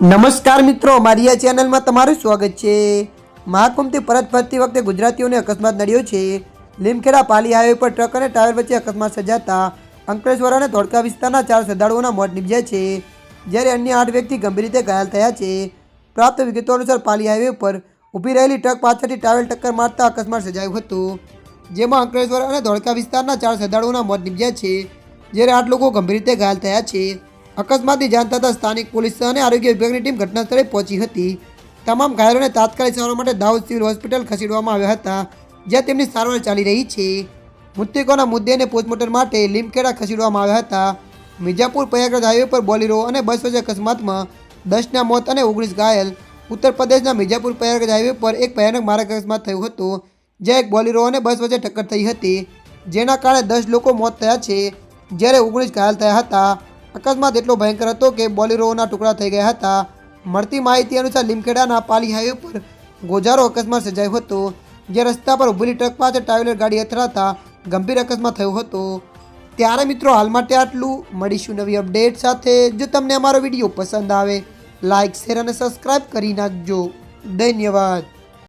નમસ્કાર મિત્રો મારી આ ચેનલમાં તમારું સ્વાગત છે. મહાકુંભથી પરત ફરતી વખતે ગુજરાતીઓને અકસ્માત નડ્યો છે. લીમખેડા પાલી હાઈવે પર ટ્રક અને ટાયર વચ્ચે અકસ્માત સર્જાતા અંકલેશ્વર અને ધોળકા વિસ્તારના ચાર શ્રદ્ધાળુઓના મોત નીપજ્યા છે. જ્યારે અન્ય આઠ વ્યક્તિ ગંભીર રીતે ઘાયલ થયા છે. પ્રાપ્ત વિગતો અનુસાર પાલી હાઈવે પર ઊભી રહેલી ટ્રક પાછળથી ટ્રાવેલ ટક્કર મારતા અકસ્માત સર્જાયું હતું. જેમાં અંકલેશ્વર અને ધોળકા વિસ્તારના ચાર શ્રદ્ધાળુઓના મોત નીપજ્યા છે. જ્યારે આઠ લોકો ગંભીર રીતે ઘાયલ થયા છે. અકસ્માતની જાણ થતાં સ્થાનિક પોલીસ અને આરોગ્ય વિભાગની ટીમ ઘટના સ્થળે પહોંચી હતી. તમામ ઘાયલોને તાત્કાલિક સારવાર માટે દાહોદ સિવિલ હોસ્પિટલ ખસેડવામાં આવ્યા હતા, જ્યાં તેમની સારવાર ચાલી રહી છે. મૃતકોના મુદ્દેને પોસ્ટમોર્ટમ માટે લીમખેડા ખસેડવામાં આવ્યા હતા. મિર્જાપુર પ્રયાગરાજ હાઈવે પર બોલેરો અને બસ વચ્ચે અકસ્માતમાં દસના મોત અને ઓગણીસ ઘાયલ. ઉત્તર પ્રદેશના મિર્જાપુર પ્રયાગરાજ હાઈવે પર એક ભયાનક માર્ગ અકસ્માત થયો હતો, જ્યાં એક બોલેરો અને બસ વચ્ચે ટક્કર થઈ હતી. જેના કારણે દસ લોકો મોત થયા છે, જ્યારે ઓગણીસ ઘાયલ થયા હતા. અકસ્માત એટલો ભયંકર હતો કે બોલેરોના ટુકડા થઈ ગયા હતા. મળતી માહિતી અનુસાર લીમખેડાના પાલી હાઈવે પર ગોજારો અકસ્માત સર્જાયો હતો, જે રસ્તા પર ઊભેલી ટ્રક પાસે ટ્રાવેલર ગાડી અથડાતા ગંભીર અકસ્માત થયો હતો. ત્યારે મિત્રો હાલ માટે આટલું. મળીશું નવી અપડેટ સાથે. જો તમને અમારો વીડિયો પસંદ આવે લાઇક શેર અને સબસ્ક્રાઈબ કરી નાખજો. ધન્યવાદ.